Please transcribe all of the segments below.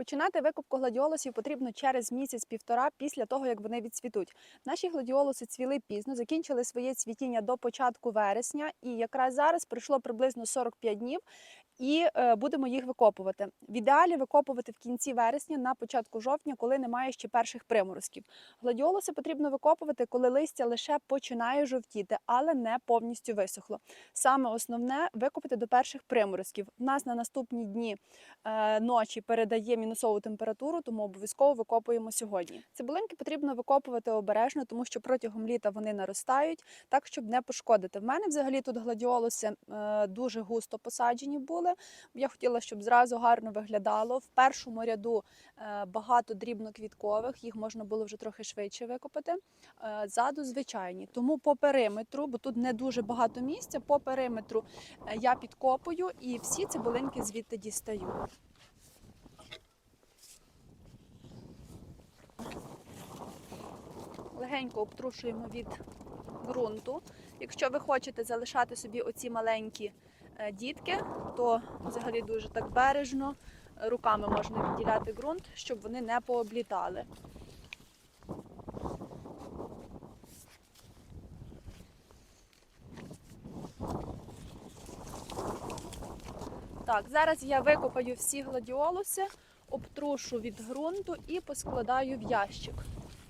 Починати викупку гладіолусів потрібно через місяць-півтора після того, як вони відцвітуть. Наші гладіолуси цвіли пізно, закінчили своє цвітіння до початку вересня, і якраз зараз пройшло приблизно 45 днів. І е, будемо їх викопувати. В ідеалі викопувати в кінці вересня, на початку жовтня, коли немає ще перших приморозків. Гладіолуси потрібно викопувати, коли листя лише починає жовтіти, але не повністю висохло. Саме основне викопати до перших приморозків. У нас на наступні дні е, ночі передає мінусову температуру, тому обов'язково викопуємо сьогодні. Цибулинки потрібно викопувати обережно, тому що протягом літа вони наростають, так щоб не пошкодити. В мене взагалі тут гладіолуси е, дуже густо посаджені були. Я хотіла, щоб зразу гарно виглядало. В першому ряду е, багато дрібноквіткових, їх можна було вже трохи швидше викопати. Е, Ззаду звичайні. Тому по периметру, бо тут не дуже багато місця, по периметру е, я підкопую і всі цибулинки звідти дістаю. Легенько обтрушуємо від ґрунту. Якщо ви хочете залишати собі оці маленькі дітки, то взагалі дуже так бережно е, руками можна відділяти ґрунт, щоб вони не пооблітали. Так, зараз я викопаю всі гладіолуси, обтрушу від ґрунту і поскладаю в ящик.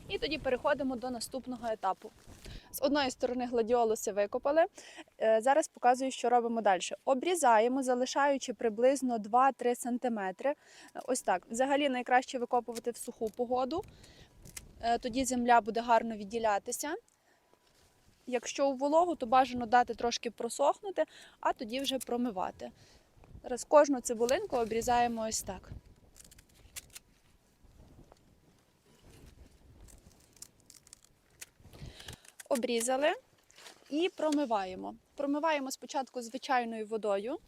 І тоді переходимо до наступного етапу. З одної сторони гладіолуси викопали. Е, Зараз показую, що робимо далі. Обрізаємо, залишаючи приблизно 2-3 см. Ось так. Взагалі найкраще викопувати в суху погоду. Е, Тоді земля буде гарно відділятися. Якщо у вологу, то бажано дати трошки просохнути, а тоді вже промивати. Зараз кожну цибулинку обрізаємо ось так. Обрізали і промиваємо. Промиваємо спочатку звичайною водою,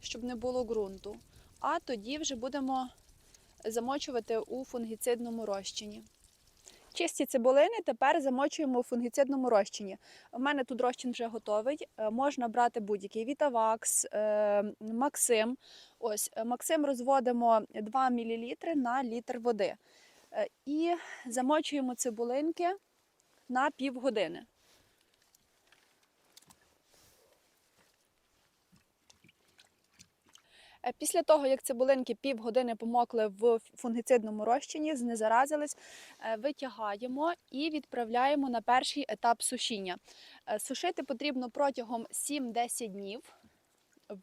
щоб не було ґрунту, а тоді вже будемо замочувати у фунгіцидному розчині. Чисті цибулини тепер замочуємо у фунгіцидному розчині. У мене тут розчин вже готовий. Е, Можна брати будь-який Вітавакс, е, Максим. Ось е, Максим розводимо 2 мл на літр води. Е, І замочуємо цибулинки на півгодини. Е, Після того, як цибулинки півгодини помокли в фунгіцидному розчині, знезаразились, е, витягаємо і відправляємо на перший етап сушіння. Сушити потрібно протягом 7-10 днів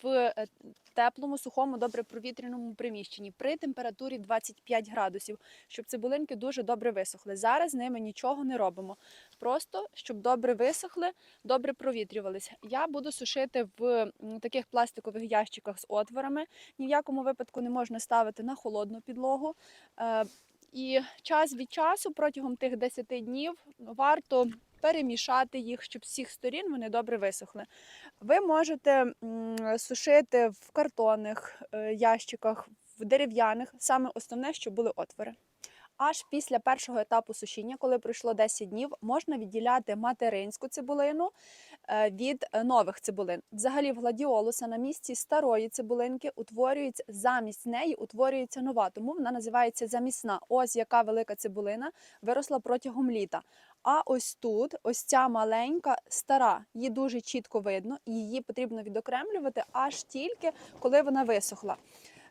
в е, теплому, сухому, добре провітряному приміщенні при температурі 25 градусів, щоб цибулинки дуже добре висохли. Зараз з ними нічого не робимо. Просто щоб добре висохли, добре провітрювалися. Я буду сушити в таких пластикових ящиках з отворами. Ні в якому випадку не можна ставити на холодну підлогу. Е, І час від часу протягом тих 10 днів варто перемішати їх, щоб з всіх сторін вони добре висохли. Ви можете сушити в картонних е, ящиках, в дерев'яних. Саме основне, щоб були отвори. Аж після першого етапу сушіння, коли пройшло 10 днів, можна відділяти материнську цибулину від е, нових цибулин. Взагалі, в гладіолуса на місці старої цибулинки утворюється замість неї утворюється нова, тому вона називається замісна. Ось яка велика цибулина виросла протягом літа. А ось тут, ось ця маленька стара, її дуже чітко видно, і її потрібно відокремлювати аж тільки коли вона висохла.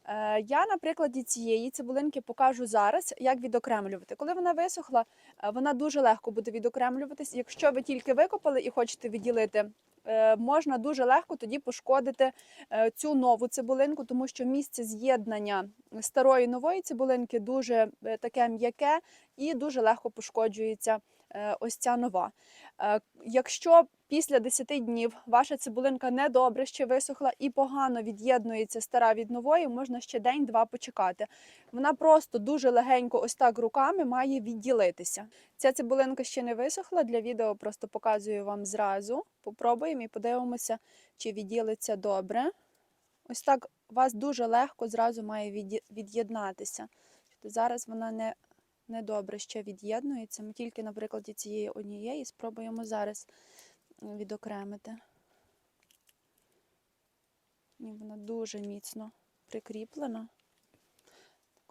Е, Я на прикладі цієї цибулинки покажу зараз, як відокремлювати. Коли вона висохла, е, вона дуже легко буде відокремлюватись. Якщо ви тільки викопали і хочете відділити, е, можна дуже легко тоді пошкодити цю нову цибулинку, тому що місце з'єднання старої нової цибулинки дуже таке м'яке і дуже легко пошкоджується ось ця нова. Е, Якщо після 10 днів ваша цибулинка недобре ще висохла і погано від'єднується стара від нової, можна ще день-два почекати. Вона просто дуже легенько, ось так руками має відділитися. Ця цибулинка ще не висохла. Для відео просто показую вам зразу. Попробуємо і подивимося, чи відділиться добре. Ось так вас дуже легко зразу має від'єднатися. Тобто Зараз вона не, не добре ще від'єднується. Ми тільки на прикладі цієї однієї спробуємо зараз відокремити. Ні, вона дуже міцно прикріплена.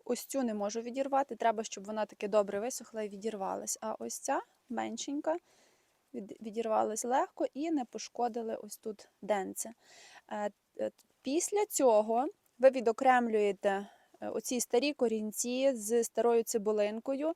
ось цю не можу відірвати. Треба, щоб вона таки добре висохла і відірвалась. А ось ця меншенька відірвалась легко і не пошкодили ось тут денце. Е, е, Після цього ви відокремлюєте оці старі корінці з старою цибулинкою.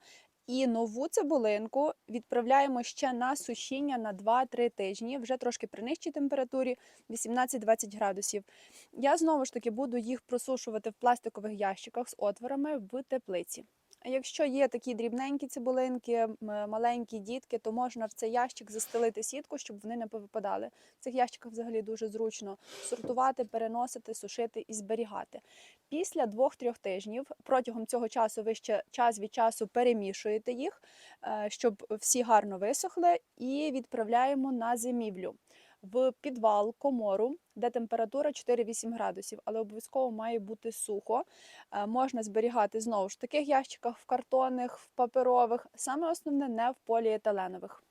І нову цибулинку відправляємо ще на сушіння на 2-3 тижні, вже трошки при нижчій температурі 18-20 градусів. Я знову ж таки буду їх просушувати в пластикових ящиках з отворами в теплиці. Якщо є такі дрібненькі цибулинки, маленькі дітки, то можна в цей ящик застелити сітку, щоб вони не повипадали. В цих ящиках взагалі дуже зручно сортувати, переносити, сушити і зберігати. Після 2-3 тижнів протягом цього часу ви ще час від часу перемішуєте їх, е, щоб всі гарно висохли, і відправляємо на зимівлю в підвал, комору, де температура 4-8 градусів, але обов'язково має бути сухо. Е, Можна зберігати знову ж таких ящиках, в картонних, в паперових. Саме основне не в поліетиленових.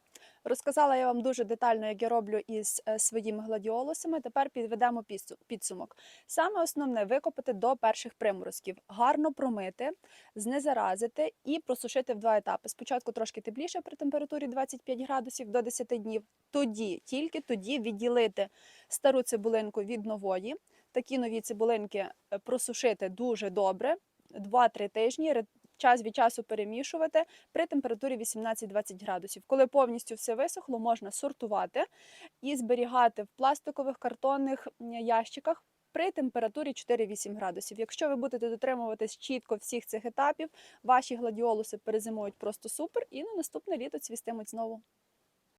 Розказала я вам дуже детально, як я роблю із е, своїми гладіолусами. Тепер підведемо підсумок. Саме основне викопати до перших приморозків, гарно промити, знезаразити і просушити в два етапи. Спочатку трошки тепліше при температурі 25 градусів до 10 днів. Тоді, тільки тоді відділити стару цибулинку від нової. Такі нові цибулинки е, просушити дуже добре, 2-3 тижні. Час від часу перемішувати при температурі 18-20 градусів. Коли повністю все висохло, можна сортувати і зберігати в пластикових картонних ящиках при температурі 4-8 градусів. Якщо ви будете дотримуватись чітко всіх цих етапів, ваші гладіолуси перезимують просто супер і на наступне літо цвістимуть знову.